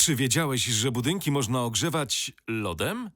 Czy wiedziałeś, że budynki można ogrzewać lodem?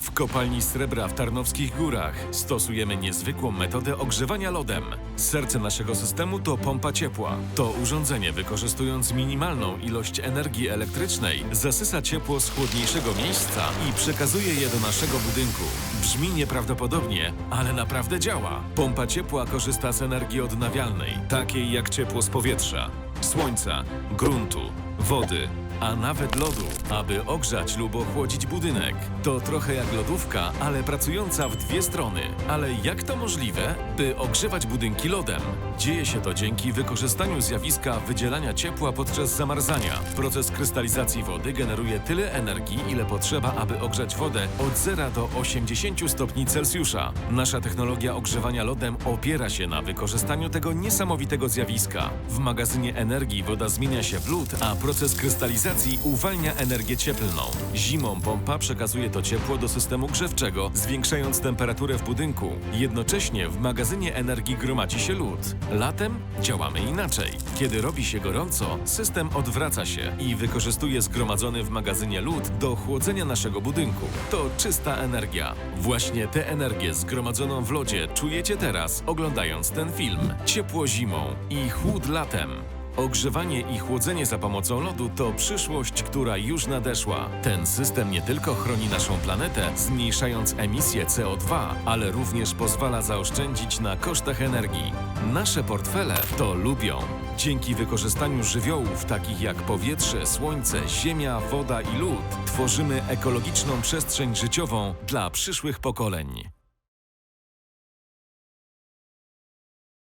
W kopalni srebra w Tarnowskich Górach stosujemy niezwykłą metodę ogrzewania lodem. Serce naszego systemu to pompa ciepła. To urządzenie, wykorzystując minimalną ilość energii elektrycznej, zasysa ciepło z chłodniejszego miejsca i przekazuje je do naszego budynku. Brzmi nieprawdopodobnie, ale naprawdę działa. Pompa ciepła korzysta z energii odnawialnej, takiej jak ciepło z powietrza, słońca, gruntu, wody, a nawet lodu, aby ogrzać lub ochłodzić budynek. To trochę jak lodówka, ale pracująca w dwie strony. Ale jak to możliwe, by ogrzewać budynki lodem? Dzieje się to dzięki wykorzystaniu zjawiska wydzielania ciepła podczas zamarzania. Proces krystalizacji wody generuje tyle energii, ile potrzeba, aby ogrzać wodę od 0 do 80 stopni Celsjusza. Nasza technologia ogrzewania lodem opiera się na wykorzystaniu tego niesamowitego zjawiska. W magazynie energii woda zmienia się w lód, a proces krystalizacji uwalnia energię cieplną. Zimą pompa przekazuje to ciepło do systemu grzewczego, zwiększając temperaturę w budynku. Jednocześnie w magazynie energii gromadzi się lód. Latem działamy inaczej. Kiedy robi się gorąco, system odwraca się i wykorzystuje zgromadzony w magazynie lód do chłodzenia naszego budynku. To czysta energia. Właśnie tę energię zgromadzoną w lodzie czujecie teraz, oglądając ten film. Ciepło zimą i chłód latem. Ogrzewanie i chłodzenie za pomocą lodu to przyszłość, która już nadeszła. Ten system nie tylko chroni naszą planetę, zmniejszając emisję CO2, ale również pozwala zaoszczędzić na kosztach energii. Nasze portfele to lubią. Dzięki wykorzystaniu żywiołów takich jak powietrze, słońce, ziemia, woda i lód, tworzymy ekologiczną przestrzeń życiową dla przyszłych pokoleń.